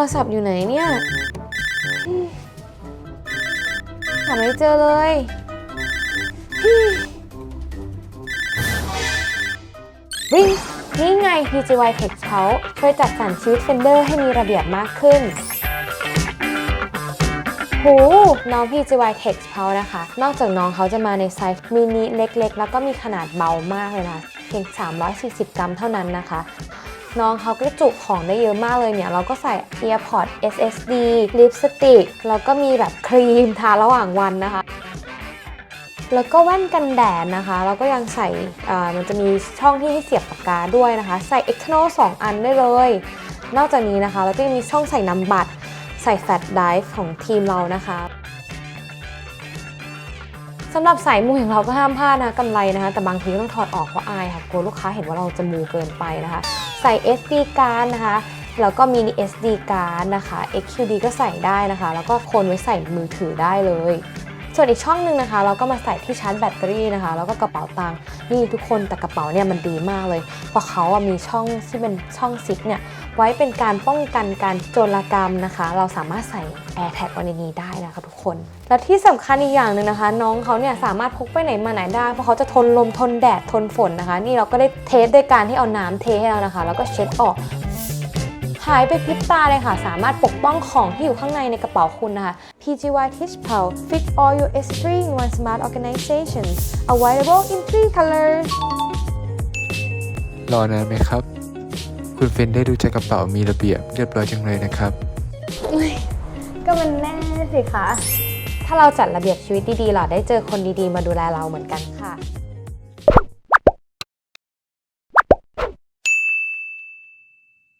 รศัพท์อยู่ไหนเนี่ยหาไม่เจอเลยวิ่งนี่ไง PGY Tech เขาช่วยจัดสรรชีวิตเฟนเดอร์ให้มีระเบียบมากขึ้นโหน้อง PGY Tech เขานะคะ นอกจากน้องเขาจะมาในไซส์มินิเล็กๆ แล้วก็มีขนาดเบามากเลยนะ เพียง 340 กรัมเท่านั้นนะคะ น้องเขาก็จุของได้เยอะมากเลยเนี่ย เราก็ใส่ EarPod SSD ลิปสติกแล้วก็มีแบบครีมทาระหว่างวันนะคะ แล้วก็แว่นกันแดดนะคะแล้วก็ยังใส่อ่ามันจะมีช่องที่ให้เสียบปากกาด้วยนะคะ ใส่ external 2 อันได้เลย นอกจากนี้นะคะ เราก็ยังมีช่องใส่นำบัตร ใส่แฟลชไดร์ของทีมเรานะคะสำหรับสายมูอย่างเราก็ห้ามพลาดนะกำไรนะคะ แต่บางทีก็ต้องถอดออกเพราะอายค่ะกลัวลูกค้าเห็นว่าเราจะมูเกินไปนะคะ ใส่ SD card นะคะ แล้วก็มี SD card นะคะ XQD ก็ใส่ได้นะคะ แล้วก็โคนไว้ใส่มือถือได้เลย ส่วนอีกช่องหนึ่งนะคะ เราก็มาใส่ที่ชาร์จแบตเตอรี่นะคะ แล้วก็กระเป๋าตังค์นี่ทุกคนแต่กระเป๋าเนี่ยมันดีมากเลย เพราะเขาอะมีช่องที่เป็นช่องซิปเนี่ยไว้เป็นการป้องกันการโจรกรรมนะคะ เราสามารถใส่ AirTag ไว้ในนี้ได้นะคะทุกคน และที่สำคัญอีกอย่างหนึ่งนะคะ น้องเขาเนี่ยสามารถพกไปไหนมาไหนได้ เพราะเขาจะทนลมทนแดดทนฝนนะคะ นี่เราก็ได้เทสด้วยการที่เอาน้ำเทให้เรานะคะ แล้วก็เช็ดออก หายไปพริบตาเลยค่ะ สามารถปกป้องของที่อยู่ข้างในในกระเป๋าคุณนะคะ PGY Kids Pal Fit all your S3 in one smart organization available in three colors รอนานไหมครับ คุณเฟนได้ดูจากกระเป๋ามีระเบียบเรียบร้อยจังเลยนะครับ ก็มันแน่สิคะ ถ้าเราจัดระเบียบชีวิตดีๆเราได้เจอคนดีๆ มาดูแลเราเหมือนกันค่ะ